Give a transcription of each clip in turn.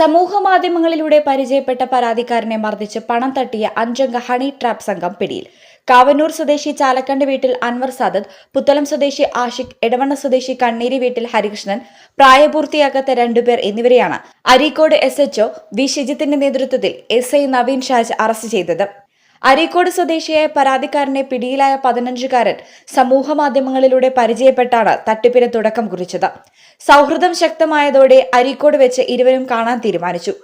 സമൂഹ മാധ്യമങ്ങളിലൂടെ പരിചയപ്പെട്ട പരാതിക്കാരനെ മർദ്ദിച്ച് പണം തട്ടിയ അഞ്ചംഗ ഹണി ട്രാപ്പ് സംഘം പിടിയിൽ. കാവന്നൂർ സ്വദേശി ചാലക്കണ്ട് വീട്ടിൽ അൻവർ സാദത്ത് പുത്തലം സ്വദേശി ആഷിഖ് എടവണ്ണ സ്വദേശി കണ്ണീരി വീട്ടിൽ ഹരികൃഷ്ണൻ പ്രായപൂർത്തിയാകാത്ത രണ്ടുപേർ എന്നിവരെയാണ് അരീക്കോട് എസ് എച്ച്ഒ വി ഷിജിത്തിന്റെ നേതൃത്വത്തിൽ S I Naveen Shaj arrest ചെയ്തത്. അരീക്കോട് സ്വദേശിയായ പരാതിക്കാരനെ പിടിയിലായ പതിനഞ്ചുകാരൻ സമൂഹ മാധ്യമങ്ങളിലൂടെ പരിചയപ്പെട്ടാണ് തട്ടിപ്പിന് തുടക്കം കുറിച്ചത്. സൗഹൃദം ശക്തമായതോടെ അരീക്കോട് വെച്ച് ഇരുവരും കാണാൻ തീരുമാനിച്ചു.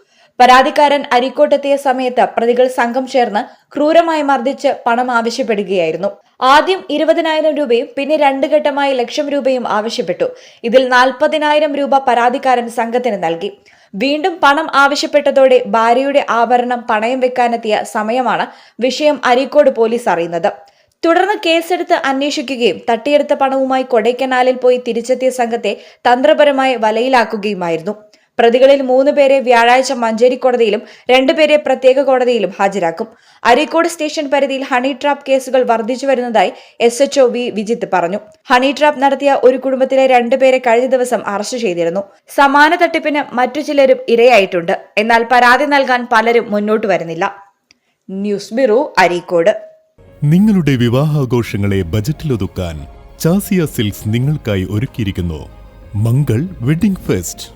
പരാതിക്കാരൻ അരീക്കോട്ടെത്തിയ സമയത്ത് പ്രതികൾ സംഘം ചേർന്ന് ക്രൂരമായി മർദ്ദിച്ച് പണം ആവശ്യപ്പെടുകയായിരുന്നു. ആദ്യം ഇരുപതിനായിരം രൂപയും പിന്നെ രണ്ട് ഘട്ടമായി ലക്ഷം രൂപയും ആവശ്യപ്പെട്ടു. ഇതിൽ നാൽപ്പതിനായിരം രൂപ പരാതിക്കാരൻ സംഘത്തിന് നൽകി. വീണ്ടും പണം ആവശ്യപ്പെട്ടതോടെ ഭാര്യയുടെ ആഭരണം പണയം വെക്കാനെത്തിയ സമയമാണ് വിഷയം അരീക്കോട് പോലീസ് അറിയുന്നത്. തുടർന്ന് കേസെടുത്ത് അന്വേഷിക്കുകയും തട്ടിയെടുത്ത പണവുമായി കൊടൈക്കനാലിൽ പോയി തിരിച്ചെത്തിയ സംഘത്തെ തന്ത്രപരമായി വലയിലാക്കുകയുമായിരുന്നു. പ്രതികളിൽ മൂന്ന് പേരെ വ്യാഴാഴ്ച മഞ്ചേരി കോടതിയിലും രണ്ടുപേരെ പ്രത്യേക കോടതിയിലും ഹാജരാക്കും. അരീക്കോട് സ്റ്റേഷൻ പരിധിയിൽ ഹണി ട്രാപ്പ് കേസുകൾ വർദ്ധിച്ചു വരുന്നതായി എസ് എച്ച്ഒ വി വിജിത്ത് പറഞ്ഞു. ഹണി ട്രാപ്പ് നടത്തിയ ഒരു കുടുംബത്തിലെ രണ്ടുപേരെ കഴിഞ്ഞ ദിവസം അറസ്റ്റ് ചെയ്തിരുന്നു. സമാന തട്ടിപ്പിന് മറ്റു ചിലരും ഇരയായിട്ടുണ്ട്. എന്നാൽ പരാതി നൽകാൻ പലരും മുന്നോട്ട് വരുന്നില്ല. News bureau Areekode. നിങ്ങളുടെ വിവാഹാഘോഷങ്ങളെ ബജറ്റിലൊതുക്കാൻ ചാസിയ സിൽക്സ് നിങ്ങൾക്കായി ഒരുക്കിയിരിക്കുന്നു. Mangal wedding fest.